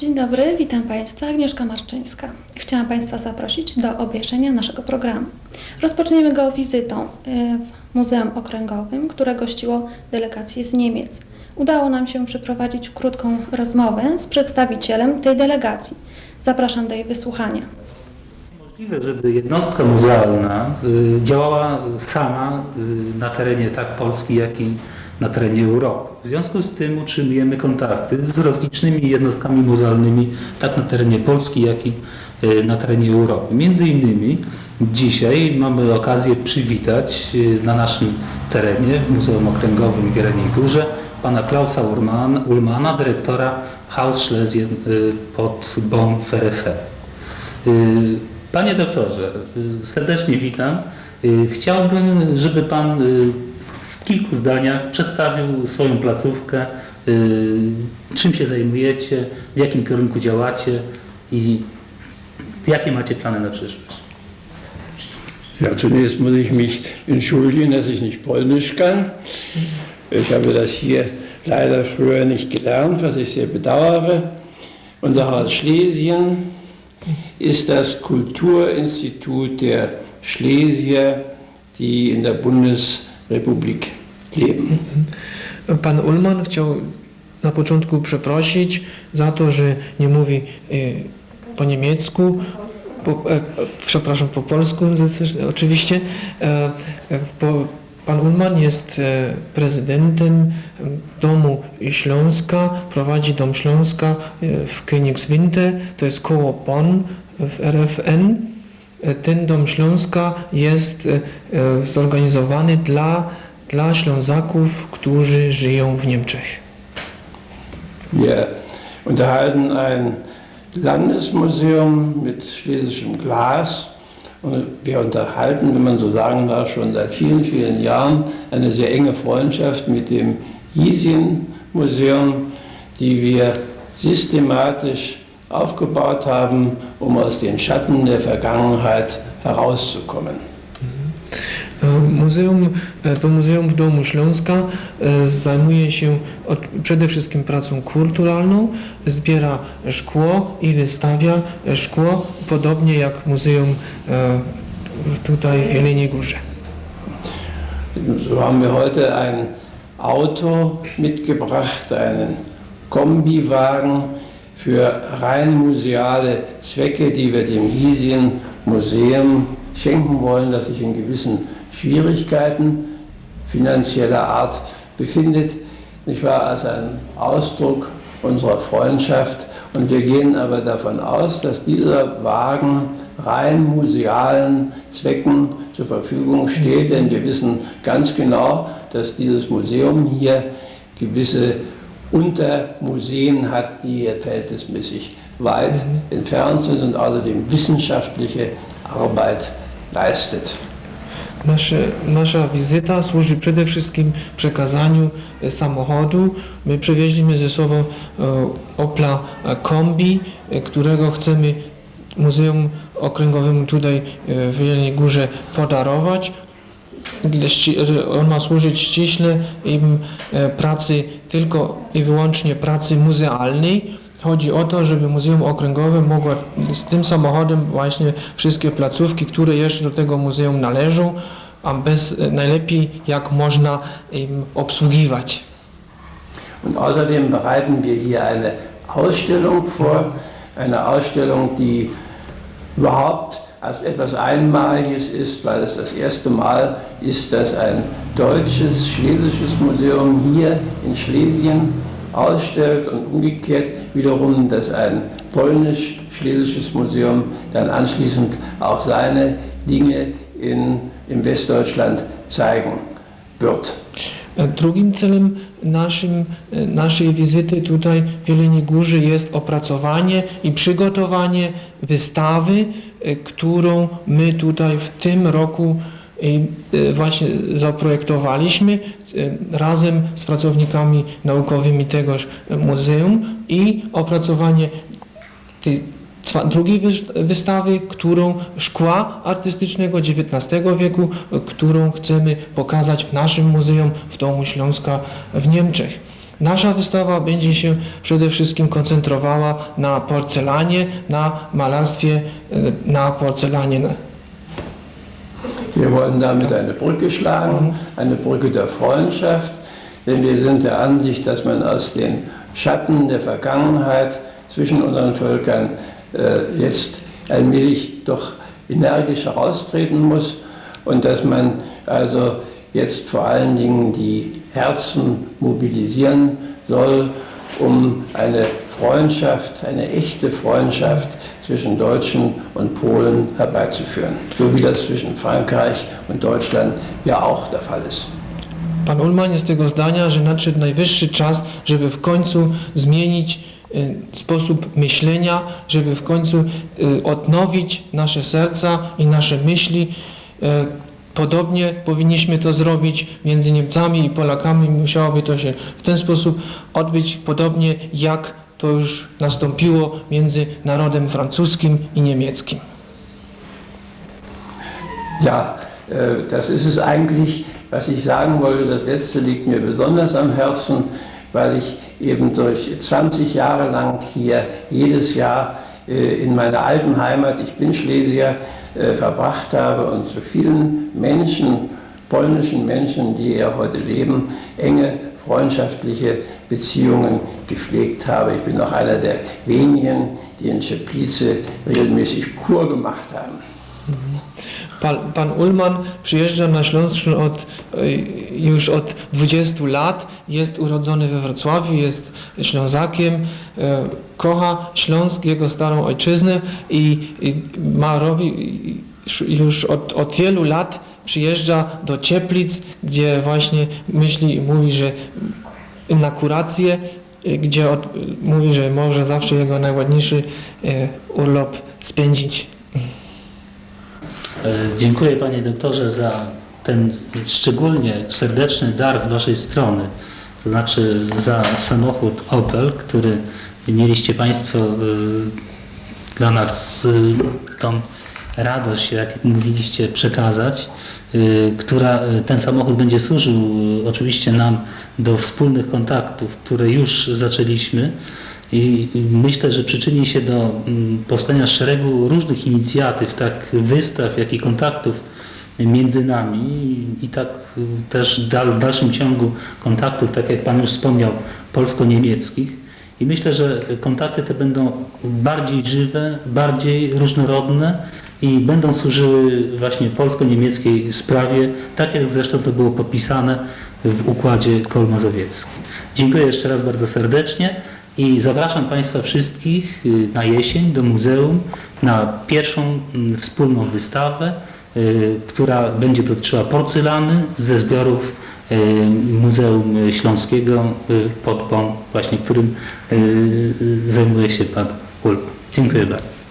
Dzień dobry, witam Państwa. Agnieszka Marczyńska. Chciałam Państwa zaprosić do obejrzenia naszego programu. Rozpoczniemy go wizytą y, w Muzeum Okręgowym, które gościło delegację z Niemiec. Udało nam się przeprowadzić krótką rozmowę z przedstawicielem tej delegacji. Zapraszam do jej wysłuchania. Możliwe, żeby jednostka muzealna y, działała sama y, na terenie tak Polski, jak i na terenie Europy. W związku z tym utrzymujemy kontakty z rozlicznymi jednostkami muzealnymi tak na terenie Polski, jak i y, na terenie Europy. Między innymi dzisiaj mamy okazję przywitać y, na naszym terenie w Muzeum Okręgowym w Jeleniej Górze pana Klausa Ulmana, Ulmana dyrektora Haus Schlesien y, pod Bonn Ferrefe. Panie doktorze, serdecznie witam. Chciałbym, żeby Pan kilku zdaniach przedstawił swoją placówkę, czym się zajmujecie, w jakim kierunku działacie i jakie macie plany na przyszłość. Ja, zunächst muss ich mich entschuldigen, dass ich nicht Polnisch kann. Ich habe das hier leider früher nicht gelernt, was ich sehr bedauere. Unser Haus Schlesien ist das Kulturinstitut der Schlesier, die in der Bundesrepublik leben. Pan Ullman chciał na początku przeprosić za to, że nie mówi y, po niemiecku, po, e, e, przepraszam, po polsku oczywiście. E, e, po, pan Ullman jest e, prezydentem e, Domu Śląska, prowadzi Dom Śląska e, w Königswinter, to jest koło Bonn w RFN. E, Ten Dom Śląska jest e, e, zorganizowany dla, dla Ślązaków, którzy żyją w Niemczech. Wir unterhalten ein Landesmuseum mit schlesischem Glas und wir unterhalten, wenn man so sagen darf, schon seit vielen, vielen Jahren eine sehr enge Freundschaft mit dem Jesien-Museum, die wir systematisch aufgebaut haben, um aus den Schatten der Vergangenheit herauszukommen. E, Muzeum, e, to Muzeum w Domu Śląska e, zajmuje się od, przede wszystkim pracą kulturalną, zbiera szkło i wystawia szkło, podobnie jak Muzeum tutaj w Jeleniej Górze. So haben wir heute ein Auto mitgebracht, einen Kombiwagen für rein museale Zwecke, die wir dem Hisien Museum schenken wollen, das sich in gewissen Schwierigkeiten finanzieller Art befindet. Nicht wahr? Als ein Ausdruck unserer Freundschaft. Und wir gehen aber davon aus, dass dieser Wagen rein musealen Zwecken zur Verfügung steht, denn wir wissen ganz genau, dass dieses Museum hier gewisse Untermuseen hat, die hier verhältnismäßig weit entfernt sind und außerdem wissenschaftliche Arbeit leistet. Nasze, nasza wizyta służy przede wszystkim przekazaniu e, samochodu. My przywieźliśmy ze sobą e, Opla Kombi, e, którego chcemy Muzeum Okręgowemu tutaj w Jeleniej Górze podarować. On ma służyć ściśle pracy, tylko i wyłącznie pracy muzealnej. Chodzi o to, żeby Muzeum Okręgowe mogło z tym samochodem właśnie wszystkie placówki, które jeszcze do tego muzeum należą, a bez e, najlepiej jak można im obsługiwać. Und außerdem bereiten wir hier eine Ausstellung vor, eine Ausstellung, die überhaupt als etwas Einmaliges ist, weil es das erste Mal ist, dass ein deutsches, schlesisches Museum hier in Schlesien ausstellt und umgekehrt wiederum, dass ein polnisch-schlesisches Museum dann anschließend auch seine Dinge in, in Westdeutschland zeigen wird. E, Drugim celem naszym, e, naszej wizyty tutaj w Jeleniej Górze jest opracowanie i przygotowanie wystawy, e, którą my tutaj w tym roku e, e, właśnie zaprojektowaliśmy e, razem z pracownikami naukowymi tegoż muzeum i opracowanie tej drugiej wystawy, którą szkła artystycznego XIX wieku, którą chcemy pokazać w naszym muzeum w Domu Śląska w Niemczech. Nasza wystawa będzie się przede wszystkim koncentrowała na porcelanie, na malarstwie e, na porcelanie. Wir wollen damit eine Brücke schlagen, eine Brücke der Freundschaft, denn wir sind der Ansicht, dass man aus den Schatten der Vergangenheit zwischen unseren Völkern äh, jetzt allmählich doch energisch heraustreten muss und dass man also jetzt vor allen Dingen die Herzen mobilisieren soll, um eine Freundschaft, eine echte Freundschaft zwischen Deutschen und Polen herbeizuführen, so wie das zwischen Frankreich und Deutschland ja auch der Fall ist. Pan Ullman jest tego zdania, że nadszedł najwyższy czas, żeby w końcu zmienić e, sposób myślenia, żeby w końcu e, odnowić nasze serca i nasze myśli. E, Podobnie powinniśmy to zrobić między Niemcami i Polakami. Musiałoby to się w ten sposób odbyć, podobnie jak to już nastąpiło między narodem francuskim i niemieckim. Ja, äh, das ist es eigentlich, was ich sagen wollte. Das letzte liegt mir besonders am Herzen, weil ich eben durch 20 Jahre lang hier jedes Jahr äh, in meiner alten Heimat, ich bin Schlesier, äh, verbracht habe und zu vielen Menschen, polnischen Menschen, die hier heute leben, enge freundschaftliche Beziehungen gepflegt habe. Ich bin auch einer der wenigen, die in Czeplice regelmäßig Kur gemacht haben. Pan, pan przyjeżdża na Śląsk od, e, już od 20 lat, jest urodzony we Wrocławiu, jest Ślązakiem, e, kocha Śląsk, jego starą ojczyznę i, i ma robi już od, od wielu lat przyjeżdża do Cieplic, gdzie właśnie myśli i mówi, że na kurację, e, gdzie od, mówi, że może zawsze jego najładniejszy urlop spędzić. E, Dziękuję panie doktorze za ten szczególnie serdeczny dar z waszej strony, to znaczy za samochód Opel, który mieliście państwo e, dla nas e, tą radość, jak mówiliście, przekazać, która ten samochód będzie służył oczywiście nam do wspólnych kontaktów, które już zaczęliśmy i myślę, że przyczyni się do mm, powstania szeregu różnych inicjatyw, tak wystaw, jak i kontaktów między nami i tak y, też w dalszym ciągu kontaktów, tak jak Pan już wspomniał, polsko-niemieckich. I myślę, że kontakty te będą bardziej żywe, bardziej różnorodne i będą służyły właśnie polsko-niemieckiej sprawie, tak jak zresztą to było podpisane w układzie kolmazowieckim. Dziękuję jeszcze raz bardzo serdecznie i zapraszam Państwa wszystkich y, na jesień do muzeum na pierwszą mm, wspólną wystawę, y, która będzie dotyczyła porcelany ze zbiorów y, Muzeum Śląskiego pod Bonn, właśnie którym zajmuje się Pan Ulm. Dziękuję bardzo.